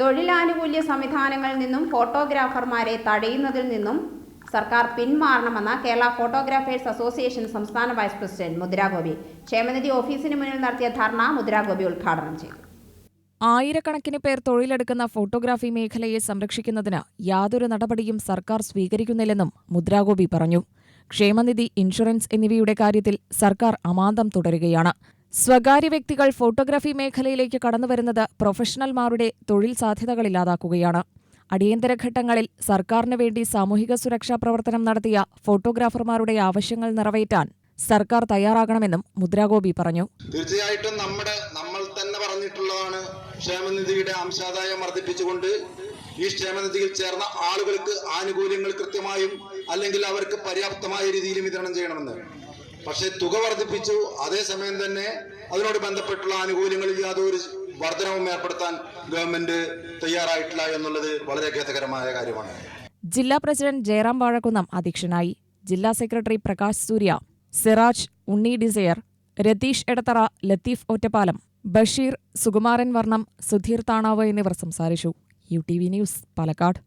തൊഴിലാനുകൂല്യ സംവിധാനങ്ങളിൽ നിന്നും ഫോട്ടോഗ്രാഫർമാരെ തടയുന്നതിൽ നിന്നും സർക്കാർ പിന്മാറണമെന്ന കേരള ഫോട്ടോഗ്രാഫേഴ്സ് അസോസിയേഷൻ സംസ്ഥാന വൈസ് പ്രസിഡന്റ് മുദ്രാഗോപി. ക്ഷേമനിധി ഓഫീസിന് മുന്നിൽ നടത്തിയ ധർണ മുദ്രാഗോപി ഉദ്ഘാടനം ചെയ്തു. ആയിരക്കണക്കിന് പേർ തൊഴിലെടുക്കുന്ന ഫോട്ടോഗ്രാഫി മേഖലയെ സംരക്ഷിക്കുന്നതിന് യാതൊരു നടപടിയും സർക്കാർ സ്വീകരിക്കുന്നില്ലെന്നും മുദ്രാഗോപി പറഞ്ഞു. ക്ഷേമനിധി ഇൻഷുറൻസ് എന്നിവയുടെ കാര്യത്തിൽ സർക്കാർ അമാന്തം തുടരുകയാണ്. സ്വകാര്യ വ്യക്തികൾ ഫോട്ടോഗ്രാഫി മേഖലയിലേക്ക് കടന്നുവരുന്നത് പ്രൊഫഷണൽമാരുടെ തൊഴിൽ സാധ്യതകളില്ലാതാക്കുകയാണ്. അടിയന്തര ഘട്ടങ്ങളിൽ സർക്കാരിന് വേണ്ടി സാമൂഹിക സുരക്ഷാ പ്രവർത്തനം നടത്തിയ ഫോട്ടോഗ്രാഫർമാരുടെ ആവശ്യങ്ങൾ നിറവേറ്റാൻ സർക്കാർ തയ്യാറാകണമെന്നും മുദ്രാഗോപി പറഞ്ഞു. തീർച്ചയായിട്ടും നമ്മുടെ നമ്മൾ തന്നെ പറഞ്ഞിട്ടുള്ളതാണ് ക്ഷേമനിധിയുടെ അംശാദായം വർദ്ധിപ്പിച്ചുകൊണ്ട് ഈ ക്ഷേമനിധിയിൽ ചേർന്ന ആളുകൾക്ക് ആനുകൂല്യങ്ങൾ കൃത്യമായും അല്ലെങ്കിൽ അവർക്ക് പര്യാപ്തമായ രീതിയിൽ വിതരണം ചെയ്യണമെന്ന്. പക്ഷേ തുക വർദ്ധിപ്പിച്ചു. അതേസമയം തന്നെ അതിനോട് ബന്ധപ്പെട്ടുള്ള ആനുകൂല്യങ്ങളിൽ യാതൊരു വർധനവും ഏർപ്പെടുത്താൻ ഗവൺമെന്റ് തയ്യാറായിട്ടില്ല എന്നുള്ളത് വളരെ ഖേദകരമായ കാര്യമാണ്. ജില്ലാ പ്രസിഡന്റ് ജയറാം വാഴക്കുന്നം അധ്യക്ഷനായി ജില്ലാ സെക്രട്ടറി പ്രകാശ് സൂര്യ സിറാജ് ഉണ്ണി ഡിസയർ രതീഷ് എടത്തറ ലത്തീഫ് ഒറ്റപ്പാലം ബഷീർ സുകുമാരൻ വർണം സുധീർ താണാവ് എന്നിവർ സംസാരിച്ചു. U T V news Palakkad.